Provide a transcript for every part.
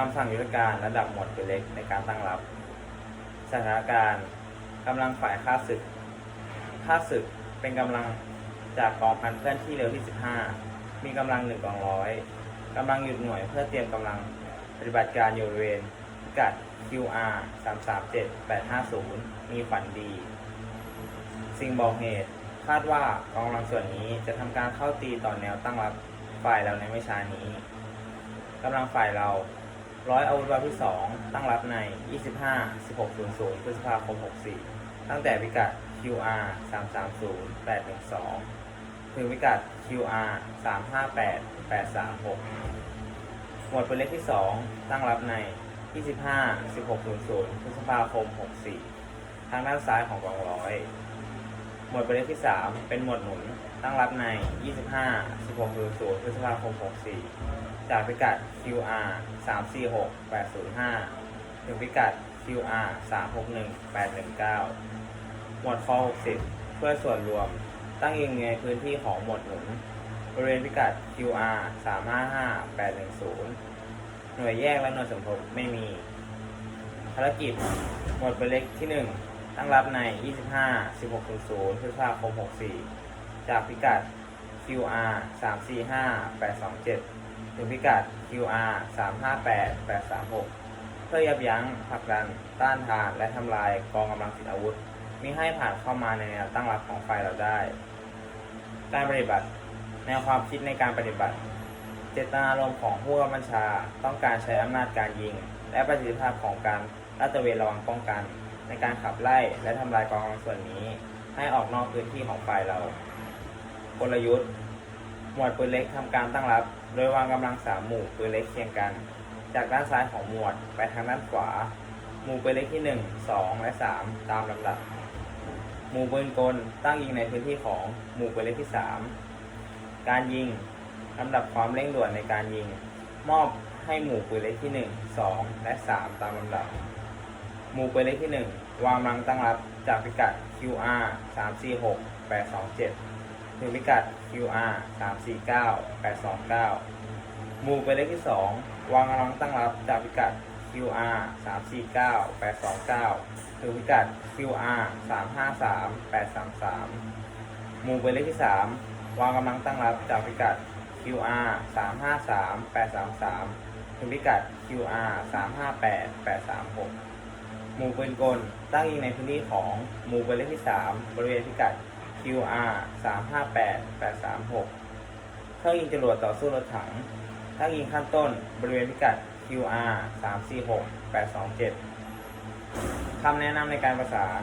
คำสั่งยุทธการระดับหมวดปืนเล็กในการตั้งรับ สถานการณ์กำลังฝ่ายค่าศึกค่าศึกเป็นกำลังจากกองพันเคลื่อนที่เร็วที่ 15 มีกำลังหนึ่งกองร้อยกำลังหยุดหน่วยเพื่อเตรียมกำลังปฏิบัติการอยู่บริเวณพิกัด QR 337 850 มีฝันดี สิ่งบอกเหตุ คาดว่ากองกำลังส่วนนี้จะทำการเข้าตีต่อแนวตั้งรับฝ่ายเราในไม่ช้านี้กำลังฝ่ายเรา ร้อยอาวุธวาที่ 2 ตั้งรับใน 25 1600 พฤษภาคม 64 ตั้งแต่พิกัด QR 330 812 ถึงพิกัด QR 358 836 หมวดเปืนเล็กที่ 2 ตั้งรับใน 25 1600 พฤษภาคม 64 ทางด้านซ้ายของกองร้อย หมวดปืนเล็กที่ 3 เป็นหมวดหนุนตั้งรับใน 25 1600พฤษภาคม 64 จากพิกัด QR 346 805 ถึงพิกัด QR 361 819 หมวดคอ60 เพื่อส่วนรวมตั้งยิงในพื้นที่ของหมวดหนุนบริเวณพิกัด QR 355 810 หน่วยแยกและหน่วยสมทบไม่มี ภารกิจ หมวดเป็นเล็กที่ 1 ตั้งรับใน 25 1600พฤษภาคม 64 จากพิกัด QR 345 827 ถึงพิกัด QR 358 836 เพื่อยับยั้งผลักดัน ต้านทาน และทำลายกองกำลังติดอาวุธ มิให้ผ่านเข้ามาในแนวตั้งรับของไฟเราได้ การปฏิบัติ แนวความคิดในการปฏิบัติ เจตนารมณ์ของผู้บบัญชา ต้องการใช้อำนาจการยิง และประสิทธิภาพของการลาดตระเวนระวังป้องกัน ในการขับไล่และทำลายกองกำลังส่วนนี้ ให้ออกนอกพื้นที่ของฝ่ายเรา กลยุทธ์ หมวดปืนเล็กทำการตั้งรับ โดยวางกำลังสามหมู่ปืนเล็กเคียงกัน จากด้านซ้ายของหมวดไปทางด้านขวา หมู่ปืนเล็กที่ 1 2 และ 3 ตามลำดับ หมู่ปืนกลตั้งยิงในพื้นที่ของหมู่ปืนเล็กที่ 3 การยิงลำดับความเร่งด่วนในการยิง มอบให้หมู่ปืนเล็กที่ 1 2 และ 3 ตามลำดับ มู่ปืนเล็กที่ 1 วางกำลังตั้งรับจากพิกัด QR 346 827 ถึงพิกัด QR 349 829 มู่ปืนเล็กที่ 2 วางกำลังตั้งรับจากพิกัด QR 349 829 ถึงพิกัด QR 353 833 มู่ปืนเล็กที่ 3 วางกำลังตั้งรับจากพิกัด QR 353 833 ถึงพิกัด QR 358 836 หมู่ปืนกล ตั้งยิงในพื้นที่ของหมู่ปืนเล็กที่ 3 บริเวณพิกัด QR 358 836 เครื่องยิงจรวดต่อสู้รถถัง ตั้งยิงขั้นต้น บริเวณพิกัด QR 346 827 คำแนะนำในการประสาน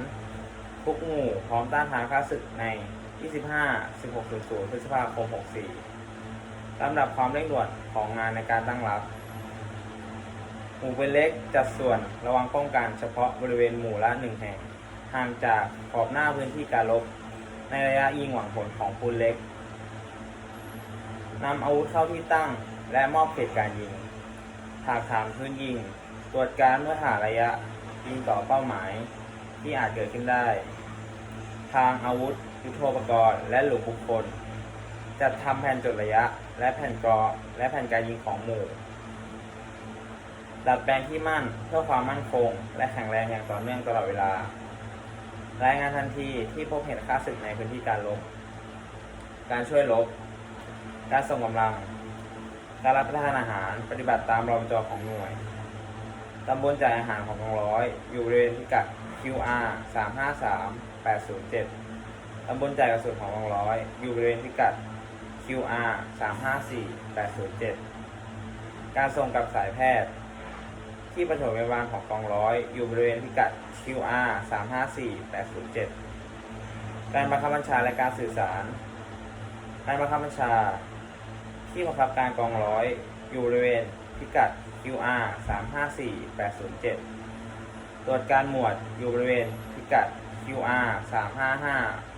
ทุกหมู่พร้อมต้านทานค่าศึกใน 25 1600พฤษภาคม 64ลำดับความเร่งด่วนของงานในการตั้งรับ หมู่เป็นเล็กจัดส่วนระวังป้องกันเฉพาะบริเวณหมู่ละหนึ่งแห่ง ห่างจากขอบหน้าพื้นที่การรบในระยะยิงหวังผลของปืนเล็กนำอาวุธเข้าที่ตั้งและมอบเขตการยิงหากถามพื้นยิง ตรวจการเพื่อหาระยะยิงต่อเป้าหมายที่อาจเกิดขึ้นได้ ทางอาวุธ ยุทโธปกรณ์ และหลุมบุคคล จัดทำแผนจดระยะ และแผ่นกรอและแผ่นการยิงของหมู่ ดัดแปลงที่มั่นเพื่อความมั่นคง และแข็งแรงอย่างต่อเนื่องตลอดเวลา รายงานทันทีที่พบเหตุฆ่าศึกในพื้นที่การรบการช่วยรบการส่งกำลัง การรับประทานอาหาร ปฏิบัติตามรอมจอของหน่วย ตำบลจ่ายอาหารของกองร้อย อยู่บริเวณพิกัด QR 353 807ตำบลจ่ายกระสุนของกองร้อย อยู่บริเวณพิกัด QR 354 807 การส่งกับสายแพทย์ ที่ปฐมพยาบาลของกองร้อย อยู่บริเวณพิกัด QR 354 807 การบังคับบัญชาและการสื่อสาร การบังคับบัญชา ที่บังคับการกองร้อย อยู่บริเวณพิกัด QR 354 807 ตรวจการหมวดอยู่บริเวณพิกัด QR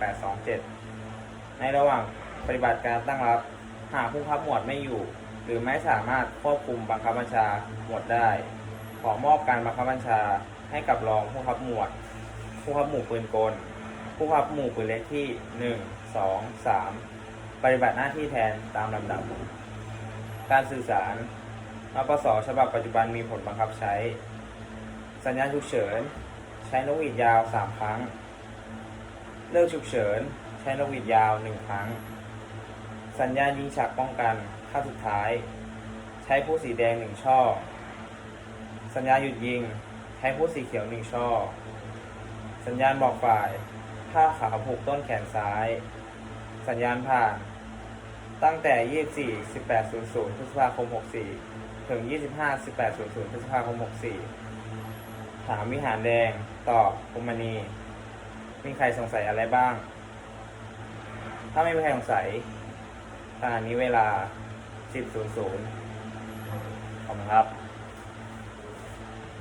355 827 ในระหว่างปฏิบัติการตั้งรับ หากผู้บังคับหมวดไม่อยู่ หรือไม่สามารถควบคุมบังคับบัญชาหมวดได้ ขอมอบการบังคับบัญชาให้กับรองผู้บังคับหมวด ผู้บังคับหมู่ปืนกล ผู้บังคับหมู่ปืนเล็กที่1 2 3ปฏิบัติหน้าที่แทนตามลำดับ การสื่อสารผนปสฉบับปัจจุบันมีผลบังคับใช้ สัญญาณฉุกเฉิน ใช้นกหวีดยาว3ครั้ง เลิกฉุกเฉิน ใช้นกหวีดยาว1ครั้ง สัญญาณยิงฉากป้องกันขั้นสุดท้าย ใช้ผู้สีแดง1ช่อ สัญญาณหยุดยิง ใช้ผู้สีเขียว1ช่อ สัญญาณบอกฝ่าย ผ้าขาวผูกต้นแขนซ้าย สัญญาณผ่าน ตั้งแต่ 24 1800 พฤษภาคม 64 ถึง 25 1800 พฤษภาคม 64 ถามวิหารแดง ตอบภูมิมณีมีใครสงสัยอะไรบ้าง ถ้าไม่มีใครสงสัยขณะนี้เวลา 10.00ขอบคุณครับ